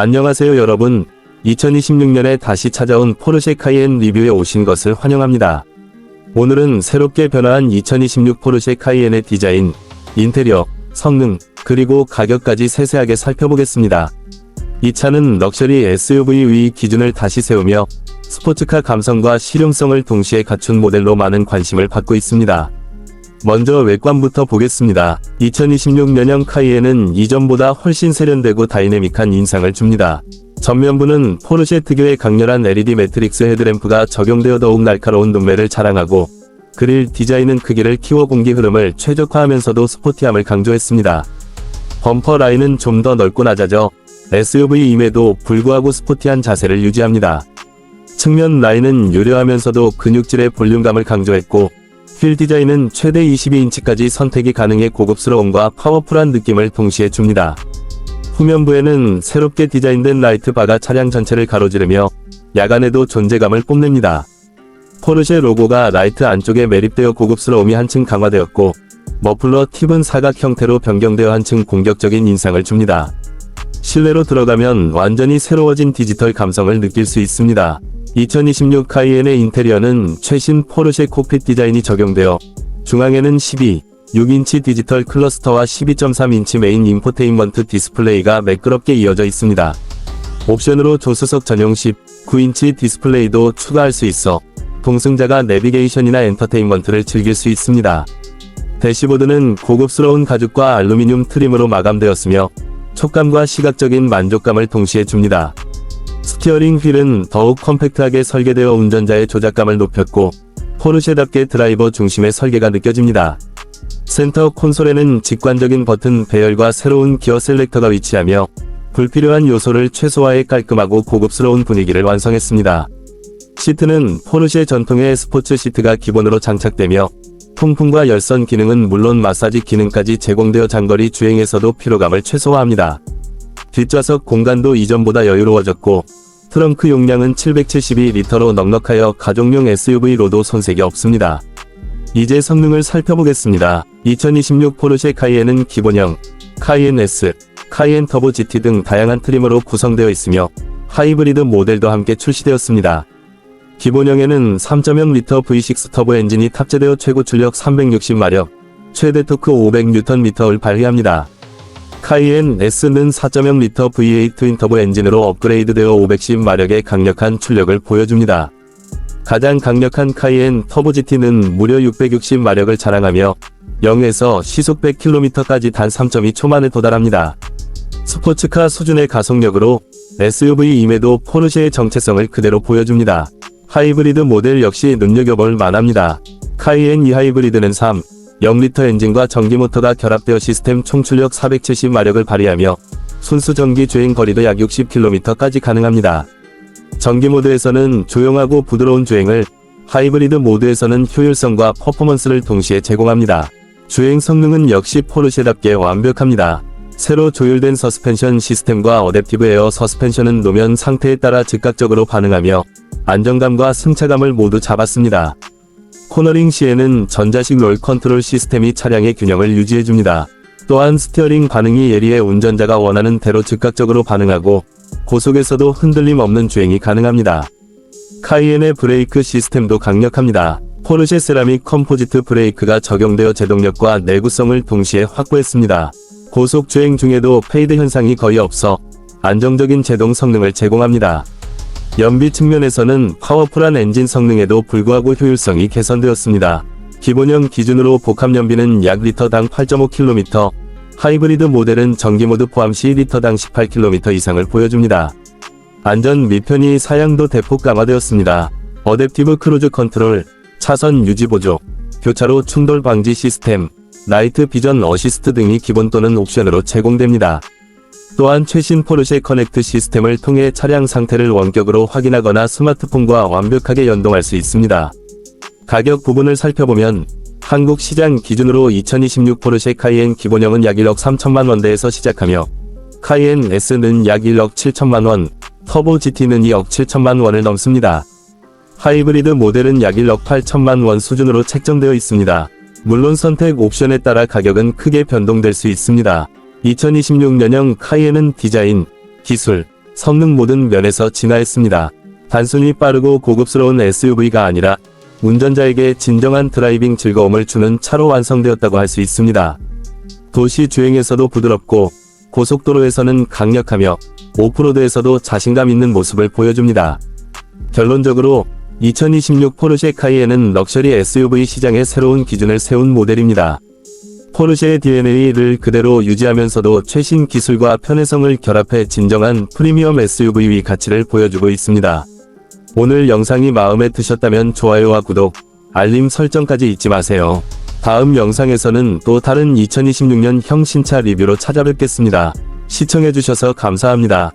안녕하세요 여러분. 2026년에 다시 찾아온 포르쉐 카이엔 리뷰에 오신 것을 환영합니다. 오늘은 새롭게 변화한 2026 포르쉐 카이엔의 디자인, 인테리어, 성능, 그리고 가격까지 세세하게 살펴보겠습니다. 이 차는 럭셔리 SUV의 기준을 다시 세우며 스포츠카 감성과 실용성을 동시에 갖춘 모델로 많은 관심을 받고 있습니다. 먼저 외관부터 보겠습니다. 2026년형 카이엔은 이전보다 훨씬 세련되고 다이내믹한 인상을 줍니다. 전면부는 포르쉐 특유의 강렬한 LED 매트릭스 헤드램프가 적용되어 더욱 날카로운 눈매를 자랑하고 그릴 디자인은 크기를 키워 공기 흐름을 최적화하면서도 스포티함을 강조했습니다. 범퍼 라인은 좀 더 넓고 낮아져 SUV임에도 불구하고 스포티한 자세를 유지합니다. 측면 라인은 요려하면서도 근육질의 볼륨감을 강조했고 휠 디자인은 최대 22인치까지 선택이 가능해 고급스러움과 파워풀한 느낌을 동시에 줍니다. 후면부에는 새롭게 디자인된 라이트 바가 차량 전체를 가로지르며 야간에도 존재감을 뽐냅니다. 포르쉐 로고가 라이트 안쪽에 매립되어 고급스러움이 한층 강화되었고 머플러 팁은 사각 형태로 변경되어 한층 공격적인 인상을 줍니다. 실내로 들어가면 완전히 새로워진 디지털 감성을 느낄 수 있습니다. 2026 카이엔의 인테리어는 최신 포르쉐 콕핏 디자인이 적용되어 중앙에는 12, 6인치 디지털 클러스터와 12.3인치 메인 인포테인먼트 디스플레이가 매끄럽게 이어져 있습니다. 옵션으로 조수석 전용 19인치 디스플레이도 추가할 수 있어 동승자가 내비게이션이나 엔터테인먼트를 즐길 수 있습니다. 대시보드는 고급스러운 가죽과 알루미늄 트림으로 마감되었으며 촉감과 시각적인 만족감을 동시에 줍니다. 스티어링 휠은 더욱 컴팩트하게 설계되어 운전자의 조작감을 높였고 포르쉐답게 드라이버 중심의 설계가 느껴집니다. 센터 콘솔에는 직관적인 버튼 배열과 새로운 기어 셀렉터가 위치하며 불필요한 요소를 최소화해 깔끔하고 고급스러운 분위기를 완성했습니다. 시트는 포르쉐 전통의 스포츠 시트가 기본으로 장착되며 통풍과 열선 기능은 물론 마사지 기능까지 제공되어 장거리 주행에서도 피로감을 최소화합니다. 뒷좌석 공간도 이전보다 여유로워졌고 트렁크 용량은 772리터로 넉넉하여 가족용 SUV로도 손색이 없습니다. 이제 성능을 살펴보겠습니다. 2026 포르쉐 카이엔은 기본형, 카이엔 S, 카이엔 터보 GT 등 다양한 트림으로 구성되어 있으며 하이브리드 모델도 함께 출시되었습니다. 기본형에는 3.0L V6 터보 엔진이 탑재되어 최고 출력 360마력, 최대 토크 500Nm를 발휘합니다. 카이엔 S는 4.0L V8 트윈 터보 엔진으로 업그레이드되어 510마력의 강력한 출력을 보여줍니다. 가장 강력한 카이엔 터보 GT는 무려 660마력을 자랑하며 0에서 시속 100km까지 단 3.2초 만에 도달합니다. 스포츠카 수준의 가속력으로 SUV임에도 포르쉐의 정체성을 그대로 보여줍니다. 하이브리드 모델 역시 눈여겨볼 만합니다. 카이엔 이 하이브리드는 3, 0리터 엔진과 전기 모터가 결합되어 시스템 총출력 470마력을 발휘하며 순수 전기 주행 거리도 약 60km까지 가능합니다. 전기 모드에서는 조용하고 부드러운 주행을, 하이브리드 모드에서는 효율성과 퍼포먼스를 동시에 제공합니다. 주행 성능은 역시 포르쉐답게 완벽합니다. 새로 조율된 서스펜션 시스템과 어댑티브 에어 서스펜션은 노면 상태에 따라 즉각적으로 반응하며 안정감과 승차감을 모두 잡았습니다. 코너링 시에는 전자식 롤 컨트롤 시스템이 차량의 균형을 유지해줍니다. 또한 스티어링 반응이 예리해 운전자가 원하는 대로 즉각적으로 반응하고 고속에서도 흔들림 없는 주행이 가능합니다. 카이엔의 브레이크 시스템도 강력합니다. 포르쉐 세라믹 컴포지트 브레이크가 적용되어 제동력과 내구성을 동시에 확보했습니다. 고속 주행 중에도 페이드 현상이 거의 없어 안정적인 제동 성능을 제공합니다. 연비 측면에서는 파워풀한 엔진 성능에도 불구하고 효율성이 개선되었습니다. 기본형 기준으로 복합 연비는 약 리터당 8.5km, 하이브리드 모델은 전기 모드 포함 시 리터당 18km 이상을 보여줍니다. 안전 및 편의 사양도 대폭 강화되었습니다. 어댑티브 크루즈 컨트롤, 차선 유지 보조, 교차로 충돌 방지 시스템, 나이트 비전 어시스트 등이 기본 또는 옵션으로 제공됩니다. 또한 최신 포르쉐 커넥트 시스템을 통해 차량 상태를 원격으로 확인하거나 스마트폰과 완벽하게 연동할 수 있습니다. 가격 부분을 살펴보면 한국 시장 기준으로 2026 포르쉐 카이엔 기본형은 약 1억 3천만 원대에서 시작하며 카이엔 S는 약 1억 7천만 원, 터보 GT는 2억 7천만 원을 넘습니다. 하이브리드 모델은 약 1억 8천만 원 수준으로 책정되어 있습니다. 물론 선택 옵션에 따라 가격은 크게 변동될 수 있습니다. 2026년형 카이엔은 디자인, 기술, 성능 모든 면에서 진화했습니다. 단순히 빠르고 고급스러운 SUV가 아니라 운전자에게 진정한 드라이빙 즐거움을 주는 차로 완성되었다고 할 수 있습니다. 도시 주행에서도 부드럽고 고속도로에서는 강력하며 오프로드에서도 자신감 있는 모습을 보여줍니다. 결론적으로 2026 포르쉐 카이엔은 럭셔리 SUV 시장의 새로운 기준을 세운 모델입니다. 포르쉐의 DNA를 그대로 유지하면서도 최신 기술과 편의성을 결합해 진정한 프리미엄 SUV 가치를 보여주고 있습니다. 오늘 영상이 마음에 드셨다면 좋아요와 구독, 알림 설정까지 잊지 마세요. 다음 영상에서는 또 다른 2026년 형 신차 리뷰로 찾아뵙겠습니다. 시청해주셔서 감사합니다.